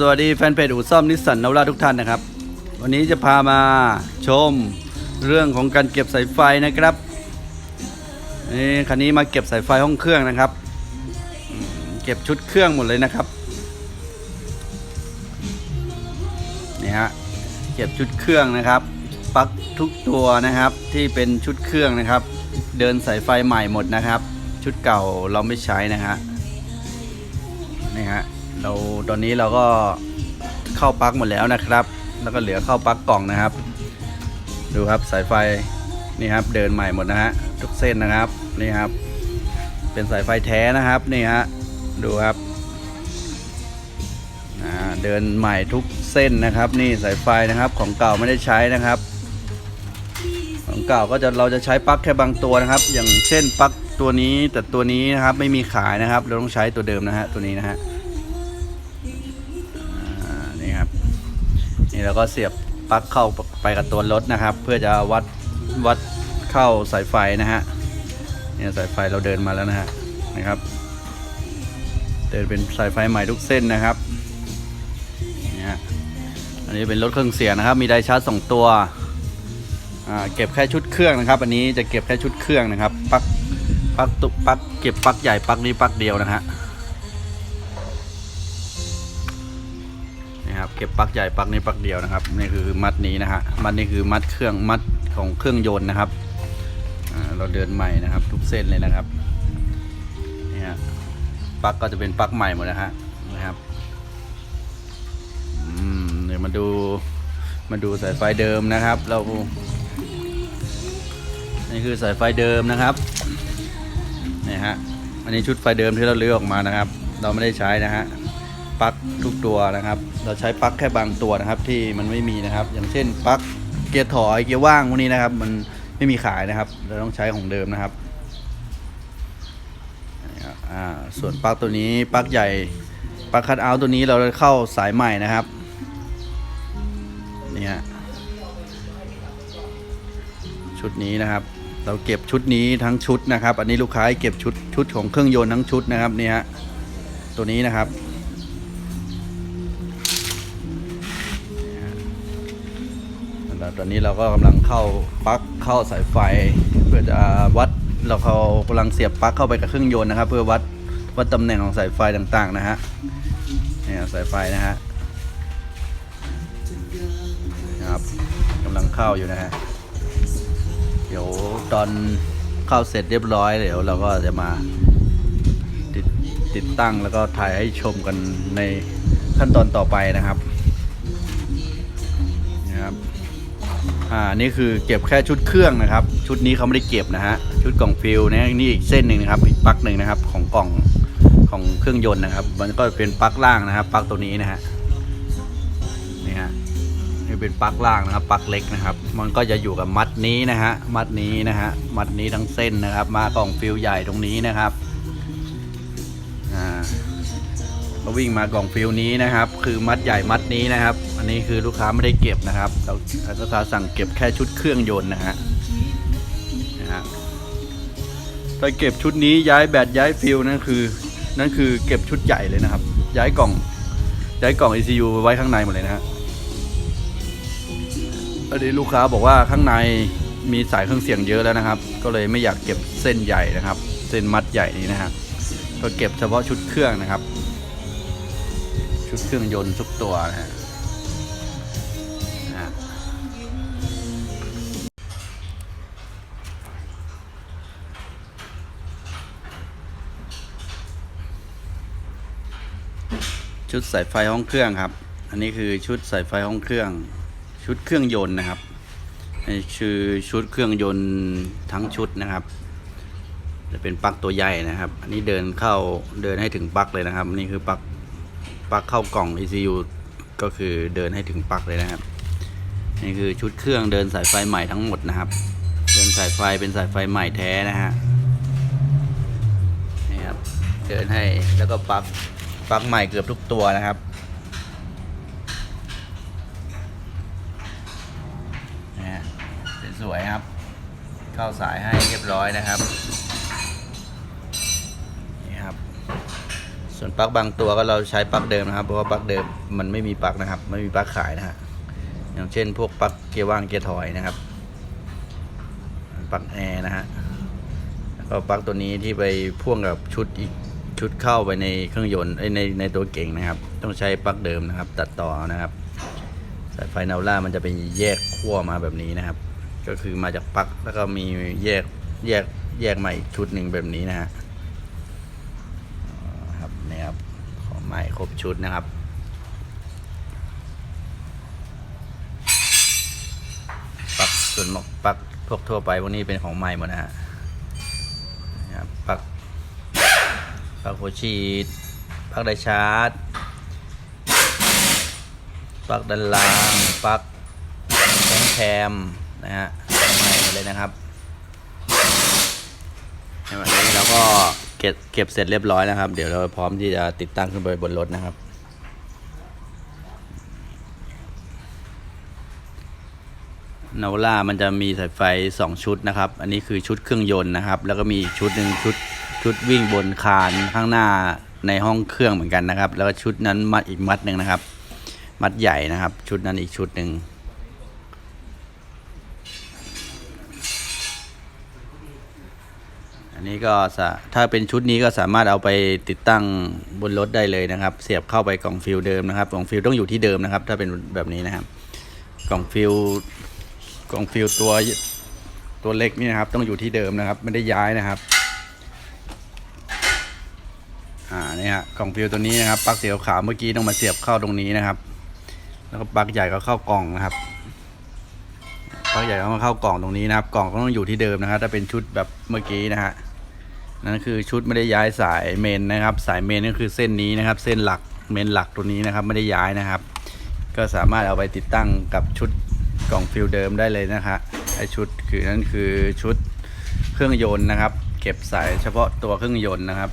สวัสดีแฟนเพจอู่ซ่อมนิสสันนวราทุกท่านนะครับ วันนี้จะพามาชมเรื่องของการเก็บสายไฟนะครับนี่คันนี้มาเก็บสายไฟห้องเครื่องนะครับ เก็บชุดเครื่องหมดเลยนะครับนี่ฮะเก็บชุดเครื่องนะครับปลั๊กทุกตัวนะครับที่เป็นชุดเครื่องนะครับ เดินสายไฟใหม่หมดนะครับ ชุดเก่าเราไม่ใช้นะฮะนี่ฮะ เราตอนนี้เราก็เข้าปลั๊กหมดแล้วนะครับ แล้วก็เหลือเข้าปลั๊กกล่องนะครับ ดูครับสายไฟนี่ครับเดินใหม่หมดนะฮะทุกเส้นนะครับนี่ครับ เป็นสายไฟแท้นะครับนี่ฮะดูครับอ่าเดินใหม่ทุกเส้นนะครับ นี่สายไฟนะครับของเก่าไม่ได้ใช้นะครับ ของเก่าก็จะเราจะใช้ปลั๊กแค่บางตัวนะครับ อย่างเช่นปลั๊กตัวนี้แต่ตัวนี้นะครับไม่มีขายนะครับ เราต้องใช้ตัวเดิมนะฮะตัวนี้นะฮะ นี่เราก็เสียบปลั๊กเข้าไปกับตัวรถนะครับ เพื่อจะวัดวัดเข้าสายไฟนะฮะเนี่ยสายไฟเราเดินมาแล้วนะฮะนะครับ เดินเป็นสายไฟใหม่ทุกเส้นนะครับเนี่ฮะอันนี้เป็นรถเครื่องเสียงนะครับ มีไดชาร์จสองตัวอ่าเก็บแค่ชุดเครื่องนะครับ อันนี้จะเก็บแค่ชุดเครื่องนะครับปลั๊กปลั๊กตุปลั๊กเก็บปลั๊กใหญ่ปลั๊กนี้ปลั๊กเดียวนะฮะ เก็บปลั๊กใหญ่ปลั๊กนี้ปลั๊กเดียวนะครับนี่คือมัดนี้นะฮะมัดนี้คือมัดเครื่องมัดของเครื่องยนต์นะครับเราเดินใหม่นะครับ ทุกเส้นเลยนะครับนี่ฮะปลั๊กก็จะเป็นปลั๊กใหม่หมดนะฮะนะครับอืมเดี๋ยวมาดูมาดูสายไฟเดิมนะครับ เรานี่คือสายไฟเดิมนะครับนี่ฮะอันนี้ชุดไฟเดิมที่เราเลือกออกมานะครับ เราไม่ได้ใช้นะฮะปลั๊กทุกตัวนะครับ เราใช้ปลั๊กแค่บางตัวนะครับที่มันไม่มีนะครับ อย่างเช่นปลั๊กเกียร์ถอยเกียร์ว่างพวกนี้นะครับ มันไม่มีขายนะครับ เราต้องใช้ของเดิมนะครับส่วนปลั๊กตัวนี้ปลั๊กใหญ่ปลั๊กคัทเอาท์ตัวนี้เราเข้าสายใหม่นะครับนี่ฮะชุดนี้นะครับ เราเก็บชุดนี้ทั้งชุดนะครับ อันนี้ลูกค้าเก็บชุดชุดของเครื่องยนต์ทั้งชุดนะครับนี่ฮะตัวนี้นะครับ ตอนนี้เราก็กำลังเข้าปลั๊กเข้าสายไฟ เพื่อจะวัดเราเขากำลังเสียบปลั๊กเข้าไปกับเครื่องยนต์นะครับ เพื่อวัดวัดตำแหน่งของสายไฟต่างๆ นะฮะเนี่ยสายไฟนะฮะนะครับกำลังเข้าอยู่นะฮะเดี๋ยวตอนเข้าเสร็จเรียบร้อยเดี๋ยวเราก็จะมาติดติดตั้งแล้วก็ถ่ายให้ชมกันในขั้นตอนต่อไปนะครับ อ่านี่คือเก็บแค่ชุดเครื่องนะครับ ชุดนี้เขาไม่ได้เก็บนะฮะชุดกล่องฟิลนะนี่อีกเส้นหนึ่งนะครับอีกปลั๊กหนึ่งนะครับของกล่องของเครื่องยนต์นะครับ มันก็เป็นปลั๊กล่างนะครับปลั๊กตัวนี้นะฮะนี่ฮะนี่เป็นปลั๊กล่างนะครับปลั๊กเล็กนะครับ มันก็จะอยู่กับมัดนี้นะฮะมัดนี้นะฮะมัดนี้ทั้งเส้นนะครับ มากล่องฟิลใหญ่ตรงนี้นะครับ ก็วิ่งมากล่องฟิลนี้นะครับ คือมัดใหญ่มัดนี้นะครับ อันนี้คือลูกค้าไม่ได้เก็บนะครับเราลูกค้าสั่งเก็บแค่ชุดเครื่องยนต์นะฮะนะฮะถ้าเก็บชุดนี้ย้ายแบตย้ายฟิลนั่นคือนั่นคือเก็บชุดใหญ่เลยนะครับ ย้ายกล่องย้ายกล่อง ECU ไว้ข้างในหมดเลยนะฮะอันนี้ลูกค้าบอกว่าข้างในมีสายเครื่องเสียงเยอะแล้วนะครับ ก็เลยไม่อยากเก็บเส้นใหญ่นะครับ เส้นมัดใหญ่นี้นะฮะก็เก็บเฉพาะชุดเครื่องนะครับ ชุดเครื่องยนต์ทุกตัวนะฮะชุดสายไฟห้องเครื่องครับ อันนี้คือชุดสายไฟห้องเครื่อง ชุดเครื่องยนต์นะครับนี่คือชุดเครื่องยนต์ทั้งชุดนะครับ จะเป็นปลั๊กตัวใหญ่นะครับ อันนี้เดินเข้าเดินให้ถึงปลั๊กเลยนะครับ นี่คือปลั๊ก ปลั๊กเข้ากล่อง ECU ก็คือเดินให้ถึงปลั๊กเลยนะครับ นี่คือชุดเครื่องเดินสายไฟใหม่ทั้งหมดนะครับ เดินสายไฟเป็นสายไฟใหม่แท้นะฮะนี่ครับเดินให้แล้วก็ปลั๊กปลั๊กใหม่เกือบทุกตัวนะครับนะฮะสวยครับ เข้าสายให้เรียบร้อยนะครับ นี่ครับ ส่วนปลั๊กบางตัวก็เราใช้ปลั๊กเดิมนะครับ เพราะว่าปลั๊กเดิมมันไม่มีปลั๊กนะครับ ไม่มีปลั๊กขายนะฮะอย่างเช่น พวกปลั๊กเกียร์ว่างเกียร์ถอยนะครับปลั๊กแอร์นะฮะแล้วก็ปลั๊กตัวนี้ที่ไปพ่วงกับชุดอีกชุดเข้าไปในเครื่องยนต์ในในตัวเก่งนะครับ ต้องใช้ปลั๊กเดิมนะครับ ตัดต่อนะครับสายไฟนาล่ามันจะเป็นแยกขั้วมาแบบนี้นะครับ ก็คือมาจากปลั๊กแล้วก็มีแยกแยกแยกมาอีกชุดหนึ่งแบบนี้นะฮะอ๋อครับนี่ครับของให ม่ครบชุดนะครับปลั๊กส่วนปลั๊กพวกทั่วไปพวกนี้เป็นของใหม่หมดนะฮะนะครับปลั๊กปลั๊กหัวฉีดปลั๊กไดชาร์จปลั๊กด้านล่างปลั๊กแข้งแคมนะฮะใหม่หมดเลยนะครับในวันนี้เราก็ เก็บเก็บเสร็จเรียบร้อยนะครับ เดี๋ยวเราพร้อมที่จะติดตั้งขึ้นไปบนรถนะครับ นาวล่ามันจะมีสายไฟ 2 ชุดนะครับ อันนี้คือชุดเครื่องยนต์นะครับ แล้วก็มีอีกชุดหนึ่งชุดชุดวิ่งบนคานข้างหน้าในห้องเครื่องเหมือนกันนะครับ แล้วก็ชุดนั้นมัดอีกมัดหนึ่งนะครับ มัดใหญ่นะครับ ชุดนั้นอีกชุดหนึ่ง อันนี้ก็ถ้าเป็นชุดนี้ก็สามารถเอาไปติดตั้งบนรถได้เลยนะครับ เสียบเข้าไปกล่องฟิลเดิมนะครับ กล่องฟิลต้องอยู่ที่เดิมนะครับ ถ้าเป็นแบบนี้นะครับ กล่องฟิลกล่องฟิลตัวตัวเล็กนี่นะครับ ต้องอยู่ที่เดิมนะครับ ไม่ได้ย้ายนะครับอ่านี่ฮะกล่องฟิลตัวนี้นะครับปลั๊กสีขาวเมื่อกี้ต้องมาเสียบเข้าตรงนี้นะครับ แล้วก็ปลั๊กใหญ่ก็เข้ากล่องนะครับปลั๊กใหญ่ก็มาเข้ากล่องตรงนี้นะครับ กล่องก็ต้องอยู่ที่เดิมนะครับถ้าเป็นชุดแบบเมื่อกี้นะฮะ นั่นคือชุดไม่ได้ย้ายสายเมนนะครับ สายเมนก็คือเส้นนี้นะครับ เส้นหลักเมนหลักตัวนี้นะครับ ไม่ได้ย้ายนะครับ ก็สามารถเอาไปติดตั้งกับชุดกล่องฟิลเดิมได้เลยนะคะไอชุดคือนั่นคือชุดเครื่องยนต์นะครับ เก็บสายเฉพาะตัวเครื่องยนต์นะครับ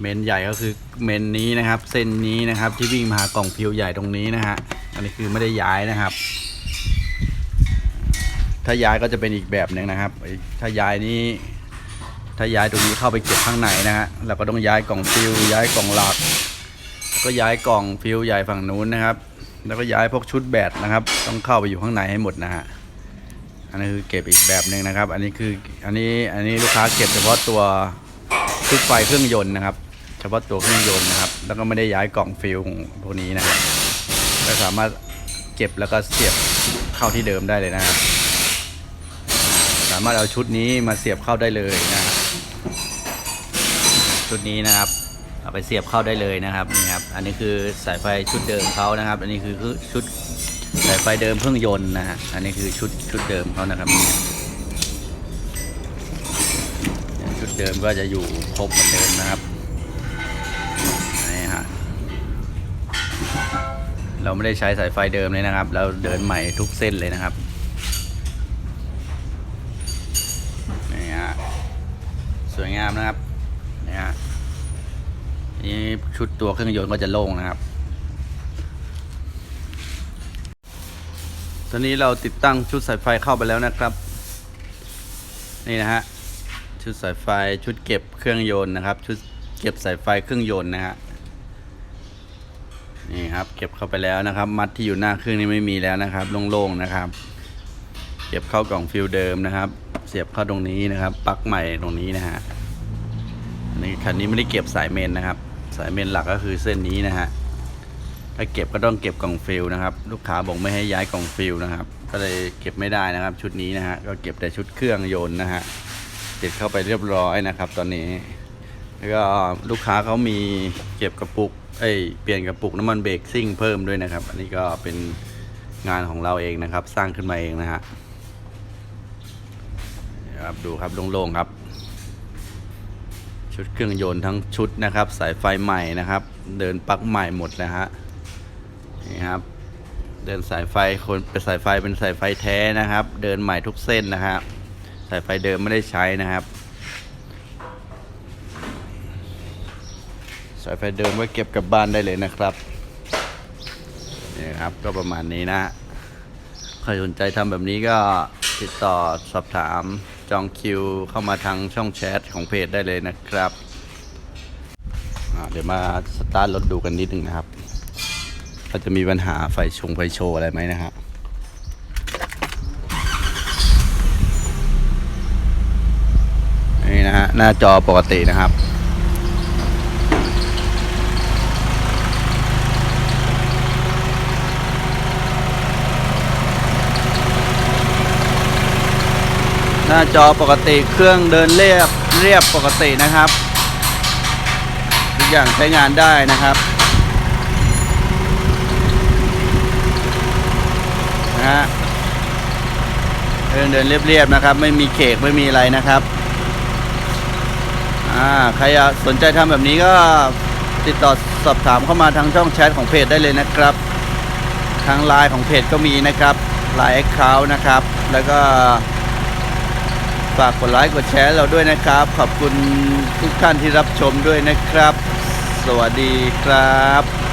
เมนใหญ่ก็คือเมนนี้นะครับ เส้นนี้นะครับที่วิ่งมาหากล่องฟิวใหญ่ตรงนี้นะฮะอันนี้คือไม่ได้ย้ายนะครับ ถ้าย้ายก็จะเป็นอีกแบบหนึ่งนะครับ ถ้าย้ายนี้ ถ้าย้ายตรงนี้เข้าไปเก็บข้างในนะฮะเราก็ต้องย้ายกล่องฟิวย้ายกล่องหลักก็ย้ายกล่องฟิวใหญ่ฝั่งนู้นนะครับ แล้วก็ย้ายพวกชุดแบตนะครับ ต้องเข้าไปอยู่ข้างในให้หมดนะฮะอันนี้คือเก็บอีกแบบหนึ่งนะครับ อันนี้คืออันนี้อันนี้ลูกค้าเก็บเฉพาะตัวชุดไฟเครื่องยนต์นะครับ เฉพาะตัวเครื่องยนต์นะครับ แล้วก็ไม่ได้ย้ายกล่องฟิลของพวกนี้นะครับก็สามารถเก็บแล้วก็เสียบเข้าที่เดิมได้เลยนะครับ สามารถเอาชุดนี้มาเสียบเข้าได้เลยนะ ชุดนี้นะครับ เอาไปเสียบเข้าได้เลยนะครับนี่ครับ อันนี้คือสายไฟชุดเดิมเขานะครับ อันนี้คือชุดสายไฟเดิมเครื่องยนต์นะฮะ อันนี้คือชุดชุดเดิมเขานะครับ ชุดเดิมก็จะอยู่ครบเหมือนเดิมนะครับนี่ฮะ เราไม่ได้ใช้สายไฟเดิมเลยนะครับ เราเดินใหม่ทุกเส้นเลยนะครับนี่ฮะสวยงามนะครับ นี่ชุดตัวเครื่องยนต์ก็จะโล่งนะครับ ตอนนี้เราติดตั้งชุดสายไฟเข้าไปแล้วนะครับ นี่นะฮะ ชุดสายไฟชุดเก็บเครื่องยนต์นะครับ ชุดเก็บสายไฟเครื่องยนต์นะฮะ นี่ครับ เก็บเข้าไปแล้วนะครับ มัดที่อยู่หน้าเครื่องนี้ไม่มีแล้วนะครับ โล่งๆนะครับ เก็บเข้ากล่องฟิลเดิมนะครับ เสียบเข้าตรงนี้นะครับ ปลั๊กใหม่ตรงนี้นะฮะนนี้คันนี้ไม่ได้เก็บสายเมนนะครับ สายเมนหลักก็คือเส้นนี้นะฮะถ้าเก็บก็ต้องเก็บกล่องฟิลนะครับ ลูกค้าบอกไม่ให้ย้ายกล่องฟิลนะครับ ก็เลยเก็บไม่ได้นะครับ ชุดนี้นะฮะก็เก็บแต่ชุดเครื่องยนต์นะฮะติดเข้าไปเรียบร้อยนะครับ ตอนนี้ แล้วก็ลูกค้าเขามีเก็บกระปุกเอ้ยเปลี่ยนกระปุกน้ำมันเบรกซิ่งเพิ่มด้วยนะครับ อันนี้ก็เป็นงานของเราเองนะครับ สร้างขึ้นมาเองนะฮะครับดูครับโล่งๆครับ ชุดเครื่องยนต์ทั้งชุดนะครับ สายไฟใหม่นะครับ เดินปลั๊กใหม่หมดนะฮะนี่ครับ เดินสายไฟคนเป็นสายไฟเป็นสายไฟแท้นะครับ เดินใหม่ทุกเส้นนะครับสายไฟเดิมไม่ได้ใช้นะครับ สายไฟเดิมไว้เก็บกลับบ้านได้เลยนะครับนี่ครับก็ประมาณนี้นะใครสนใจทำแบบนี้ก็ติดต่อสอบถาม จองคิวเข้ามาทางช่องแชทของเพจได้เลยนะครับ เดี๋ยวมาสตาร์ทรถดูกันนิดนึงนะครับว่าจะมีปัญหาไฟชงไฟโชว์อะไรไหมนะฮะนี่นะฮะหน้าจอปกตินะครับ หน้าจอปกติเครื่องเดินเรียบเรียบปกตินะครับ ทุกอย่างใช้งานได้นะครับนะฮะเครื่องเดินเรียบๆนะครับ ไม่มีเขกไม่มีอะไรนะครับอ่าใครสนใจทำแบบนี้ก็ติดต่อสอบถามเข้ามาทางช่องแชทของเพจได้เลยนะครับทางไลน์ของเพจก็มีนะครับไลน์แอคเคาท์นะครับ แล้วก็ ฝากกดไลค์กดแชร์เราด้วยนะครับ ขอบคุณทุกท่านที่รับชมด้วยนะครับ สวัสดีครับ